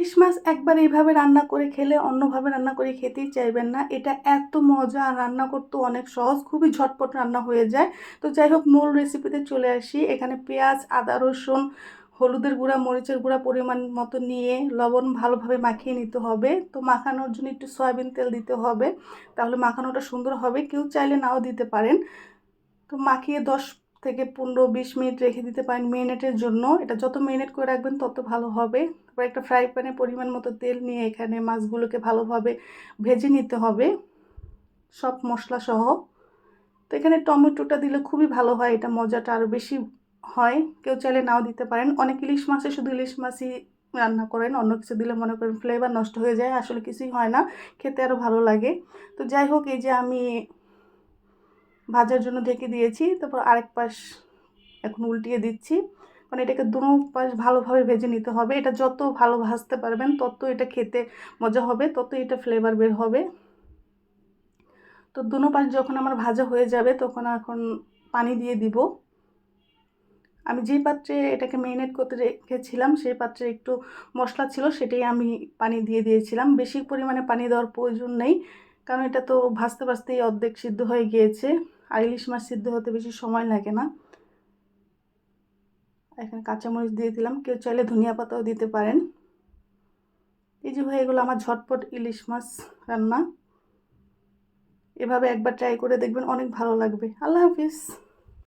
ইলিশ মাছ একবার এইভাবে রান্না করে খেলে অন্যভাবে রান্না করে খেতেই চাইবেন না। এটা এত মজা আর রান্না করতে অনেক সহজ, খুবই ঝটপট রান্না হয়ে যায়। তো যাই হোক, মূল রেসিপিতে চলে আসি। এখানে পেঁয়াজ, আদা, রসুন, হলুদের গুঁড়া, মরিচের গুঁড়া পরিমাণ মতো নিয়ে লবণ ভালোভাবে মাখিয়ে নিতে হবে। তো মাখানোর জন্য একটু সয়াবিন তেল দিতে হবে। তাহলে মাখানোটা সুন্দর হবে। কেউ চাইলে নাও দিতে পারেন। তো মাখিয়ে দশ থেকে পনেরো বিশ মিনিট রেখে দিতে পারেন মেরিনেটের জন্য। এটা যত মেরিনেট করে রাখবেন, তত ভালো হবে। তারপর একটা ফ্রাই প্যানে পরিমাণ মতো তেল নিয়ে এখানে মাছগুলোকে ভালোভাবে ভেজে নিতে হবে, সব মশলা সহ। তো এখানে টমেটোটা দিলে খুবই ভালো হয়, এটা মজাটা আরও বেশি হয়। কেউ চাইলে নাও দিতে পারেন। অনেক ইলিশ মাছে শুধু ইলিশ মাছই রান্না করেন, অন্য কিছু দিলে মনে করেন ফ্লেভার নষ্ট হয়ে যায়, আসলে কিছুই হয় না, খেতে আরও ভালো লাগে। তো যাই হোক, এই যে আমি ভাজার জন্য ঢেকে দিয়েছি, তারপর আরেক পাশ এখন উল্টিয়ে দিচ্ছি। মানে এটাকে দুনো পাশ ভালোভাবে ভেজে নিতে হবে। এটা যত ভালো ভাজতে পারবেন, তত এটা খেতে মজা হবে, তত এটা ফ্লেভার বের হবে। তো দুনো পাশ যখন আমার ভাজা হয়ে যাবে, তখন এখন পানি দিয়ে দিব। আমি যে পাত্রে এটাকে মেরিনেট করতে রেখেছিলাম সেই পাত্রে একটু মশলা ছিল, সেটাই আমি পানি দিয়ে দিয়েছিলাম। বেশি পরিমাণে পানি দেওয়ার প্রয়োজন নেই, কারণ এটা তো ভাজতে ভাজতেই অর্ধেক সিদ্ধ হয়ে গিয়েছে। আর ইলিশ মাছ সিদ্ধ হতে বেশি সময় লাগে না। এখানে কাঁচামরিচ দিয়ে দিলাম। কেউ চাইলে ধনিয়া পাতাও দিতে পারেন। এই যে ভাই, এগুলো আমার ঝটপট ইলিশ মাছ রান্না। এভাবে একবার ট্রাই করে দেখবেন অনেক ভালো লাগবে। আল্লাহ হাফিজ।